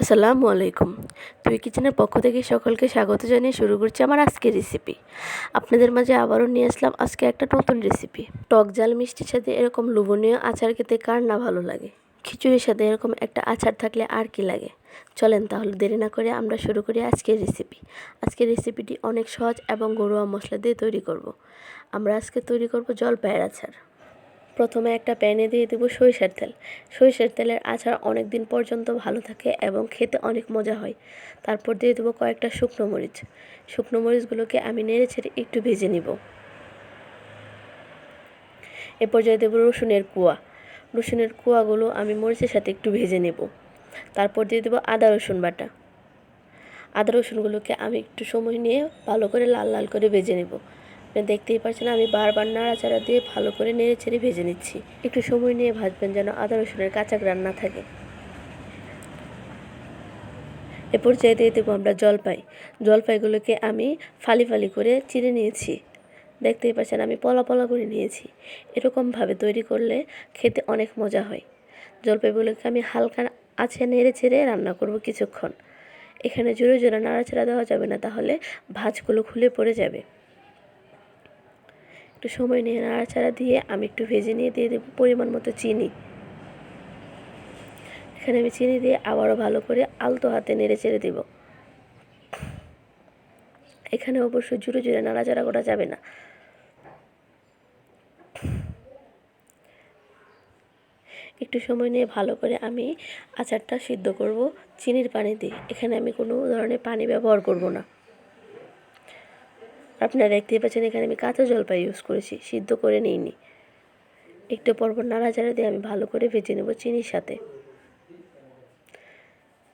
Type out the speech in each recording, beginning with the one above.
আসসালামু আলাইকুম। তুই কিচেনের পক্ষ থেকে সকলকে স্বাগত জানিয়ে শুরু করছি আমার আজকের রেসিপি আপনাদের মাঝে আবারও নিয়ে আসলাম আজকে একটা নতুন রেসিপি টক জাল, মিষ্টির সাথে এরকম লোভনীয় আচার খেতে কার না ভালো লাগে? খিচুড়ির সাথে এরকম একটা আচার থাকলে আর কি লাগে? চলেন তাহলে দেরি না করে আমরা শুরু করি আজকের রেসিপি আজকের রেসিপিটি অনেক সহজ এবং ঘরোয়া মশলা দিয়ে তৈরি করব। আমরা আজকে তৈরি করব জলপাইয়ের আচার। প্রথমে একটা প্যানে দিয়ে দেবো সরিষার তেল। সরিষার তেলের আচার অনেক দিন পর্যন্ত ভালো থাকে এবং খেতে অনেক মজা হয়। তারপর দিয়ে দেবো কয়েকটা শুকনো মরিচ। শুকনো মরিচগুলোকে আমি নেড়ে ছেড়ে একটু ভেজে নিব। এ পর্যায়ে দেবো রসুনের কুয়া। রসুনের কুয়াগুলো আমি মরিচের সাথে একটু ভেজে নেব। তারপর দিয়ে দেবো আদা রসুন বাটা। আদা রসুনগুলোকে আমি একটু সময় নিয়ে ভালো করে লাল লাল করে ভেজে নেব। দেখতেই পাচ্ছেন আমি বারবার নাড়াচাড়া দিয়ে ভালো করে নেড়ে ছেড়ে ভেজে নিচ্ছি। একটু সময় নিয়ে ভাজবেন যেন আদা, রসুনের কাঁচা গ্রান না থাকে। এ পর্যায়ে দিয়ে দেবো আমরা জলপাই। জলপাইগুলোকে আমি ফালি ফালি করে চিড়ে নিয়েছি। দেখতেই পাচ্ছেন আমি পলা পলা করে নিয়েছি। এরকমভাবে তৈরি করলে খেতে অনেক মজা হয়। জলপাইগুলোকে আমি হালকা আছে নেড়ে ছেড়ে রান্না করব কিছুক্ষণ। এখানে জোরে জোরে নাড়াচাড়া দেওয়া যাবে না, তাহলে ভাজগুলো খুলে পড়ে যাবে। একটু সময় নিয়ে নাড়াচাড়া দিয়ে আমি একটু ভেজে নিয়ে দিয়ে দেবো পরিমাণ মতো চিনি। এখানে আমি চিনি দিয়ে আবারও ভালো করে আলতো হাতে নেড়ে চেড়ে দেব। এখানে অবশ্যই জুড়ে জুড়ে নাড়াচাড়া করা যাবে না। একটু সময় নিয়ে ভালো করে আমি আচারটা সিদ্ধ করব চিনির পানি দিয়ে এখানে আমি কোনো ধরনের পানি ব্যবহার করব না। আপনারা দেখতেই পাচ্ছেন এখানে আমি কাঁচা জলপাই ইউজ করেছি সিদ্ধ করে নিইনি। একটু পরপর নাড়াচাড়া দিয়ে আমি ভালো করে ভেজে নেব চিনির সাথে।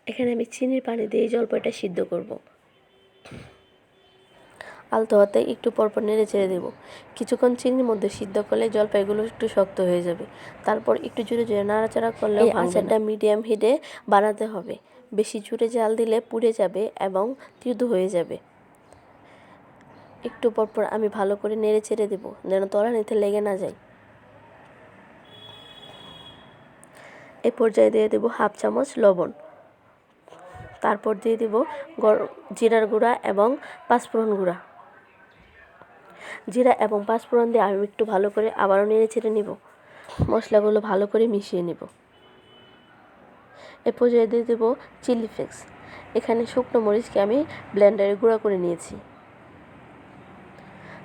এখানে আমি চিনির পানি দিয়ে জলপাইটা সিদ্ধ করব। আলতো হাতে একটু পরপর নেড়ে চেড়ে দেবো। কিছুক্ষণ চিনির মধ্যে সিদ্ধ করলে জলপাইগুলো একটু শক্ত হয়ে যাবে। তারপর একটু জুড়ে জুড়ে নাড়াচাড়া করলে আচারটা মিডিয়াম হিটে বানাতে হবে। বেশি জুড়ে জাল দিলে পুড়ে যাবে এবং তীর্ধ হয়ে যাবে। একটু পরপর আমি ভালো করে নেড়ে ছেড়ে দেবো, যেন তলানিতে লেগে না যায়। এ পর্যায়ে দিয়ে দেবো হাফ চামচ লবণ। তারপর দিয়ে দেব জিরার গুঁড়া এবং পাঁচফোড়ন গুঁড়া। জিরা এবং পাঁচফোড়ন দিয়ে আমি একটু ভালো করে আবারও নেড়ে ছেড়ে নিব। মশলাগুলো ভালো করে মিশিয়ে নেব। এ পর্যায়ে দিয়ে দেবো চিলি ফ্লেক্স। এখানে শুকনো মরিচকে আমি ব্লেন্ডারে গুঁড়া করে নিয়েছি।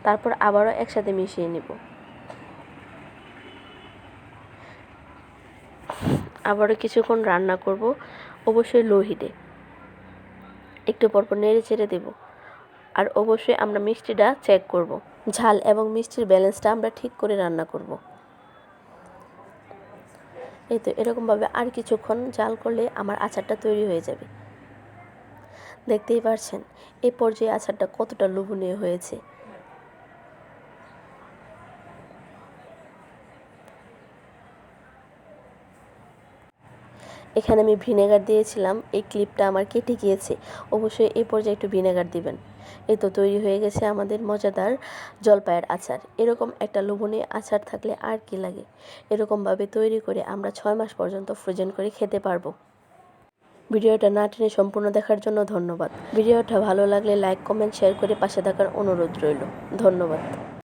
তারপর আবারও একসাথে মিশিয়ে নেব। আবারও কিছুক্ষণ রান্না করব, অবশ্যই লো হিটে একটু পরপর নেড়ে চেড়ে দেব। আর অবশ্যই আমরা মিষ্টিটা চেক করব। ঝাল এবং মিষ্টির ব্যালেন্সটা আমরা ঠিক করে রান্না করব। এই তো এরকমভাবে আর কিছুক্ষণ জাল করলে আমার আচারটা তৈরি হয়ে যাবে। দেখতেই পারছেন এই পর্যায়ে আচারটা কতটা লোভনীয় হয়েছে। এখানে আমি ভিনেগার দিয়েছিলাম, এই ক্লিপটা আমার কেটে গিয়েছে। অবশ্যই এই পর্যায়ে একটু ভিনেগার দিবেন। এই তো তৈরি হয়ে গেছে আমাদের মজাদার জলপাইয়ের আচার। এরকম একটা লোভনীয় আচার থাকলে আর কি লাগে? এরকমভাবে তৈরি করে আমরা ছয় মাস পর্যন্ত ফ্রোজেন করে খেতে পারব। ভিডিওটা না টেনে সম্পূর্ণ দেখার জন্য ধন্যবাদ। ভিডিওটা ভালো লাগলে লাইক, কমেন্ট, শেয়ার করে পাশে থাকার অনুরোধ রইল। ধন্যবাদ।